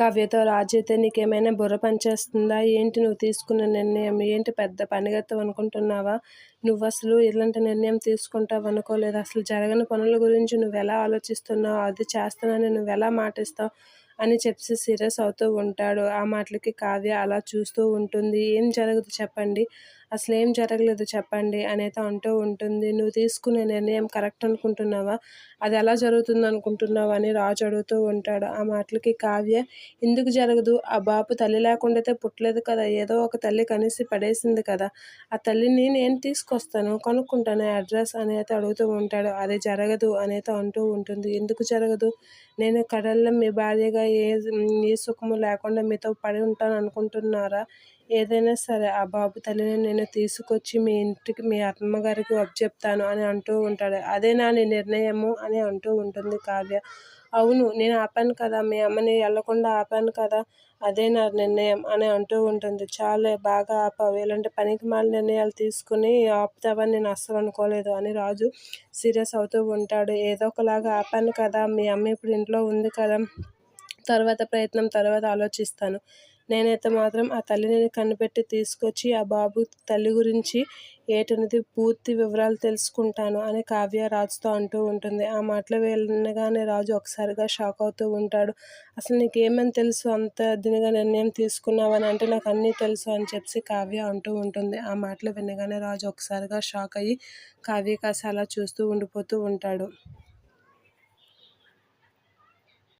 కావ్యతో రాజు అయితే నీకేమైనా బుర్ర పనిచేస్తుందా? ఏంటి నువ్వు తీసుకున్న నిర్ణయం? ఏంటి పెద్ద పనిగత్తావు అనుకుంటున్నావా? నువ్వు అసలు ఇలాంటి నిర్ణయం తీసుకుంటావు అనుకోలేదు. అసలు జరగని పనుల గురించి నువ్వు ఎలా ఆలోచిస్తున్నావు? అది చేస్తానని నువ్వు ఎలా మాటిస్తావు? అని చెప్పి సీరియస్ అవుతూ ఉంటాడు. ఆ మాటలకి కావ్య అలా చూస్తూ ఉంటుంది. ఏం జరగదు చెప్పండి? అసలు ఏం జరగలేదు చెప్పండి అనేది అంటూ ఉంటుంది. నువ్వు తీసుకునే నిర్ణయం కరెక్ట్ అనుకుంటున్నావా? అది ఎలా జరుగుతుంది అనుకుంటున్నావా? అని రాజు అడుగుతూ ఉంటాడు. ఆ మాటలకి కావ్య ఎందుకు జరగదు? ఆ బాబు తల్లి లేకుండా పుట్టలేదు కదా. ఏదో ఒక తల్లి కనేసి పడేసింది కదా. ఆ తల్లిని నేను తీసుకొస్తాను కనుక్కుంటాను అడ్రస్ అనేది అడుగుతూ ఉంటాడు. అది జరగదు అనేది అంటూ ఉంటుంది. ఎందుకు జరగదు? నేను కడల్లో మీ భార్యగా ఏ ఏ సుఖము లేకుండా మీతో పడి ఉంటాను అనుకుంటున్నారా? ఏదైనా సరే ఆ బాబు తల్లిని నేను తీసుకొచ్చి మీ ఇంటికి మీ అమ్మగారికి చెప్తాను అని అంటూ ఉంటాడు. అదే నా నిర్ణయము అని అంటూ ఉంటుంది కావ్య. అవును నేను ఆపాను కదా మీ అమ్మని వెళ్ళకుండా ఆపాను కదా అదే నా నిర్ణయం అని అంటూ ఉంటుంది. చాలే బాగా ఆపావు. ఇలాంటి పనికి మాల నిర్ణయాలు తీసుకుని ఆపుతావని నేను అస్సలు అనుకోలేదు అని రాజు సీరియస్ అవుతూ ఉంటాడు. ఏదో ఒకలాగా ఆపాను కదా మీ అమ్మ ఇప్పుడు ఇంట్లో ఉంది కదా తర్వాత ప్రయత్నం తర్వాత ఆలోచిస్తాను. నేనైతే మాత్రం ఆ తల్లిని కనిపెట్టి తీసుకొచ్చి ఆ బాబు తల్లి గురించి ఏటనేది పూర్తి వివరాలు తెలుసుకుంటాను అని కావ్య రాజుతో అంటూ ఉంటుంది. ఆ మాటలు వినగానే రాజు ఒకసారిగా షాక్ అవుతూ ఉంటాడు. అసలు నీకేమని తెలుసు? అంత దీనిగా నిర్ణయం తీసుకున్నావని అంటే నాకు అన్నీ తెలుసు అని చెప్పి కావ్య అంటూ ఉంటుంది. ఆ మాటలు వినగానే రాజు ఒకసారిగా షాక్ అయ్యి కావ్య కాసి అలా చూస్తూ ఉండిపోతూ ఉంటాడు.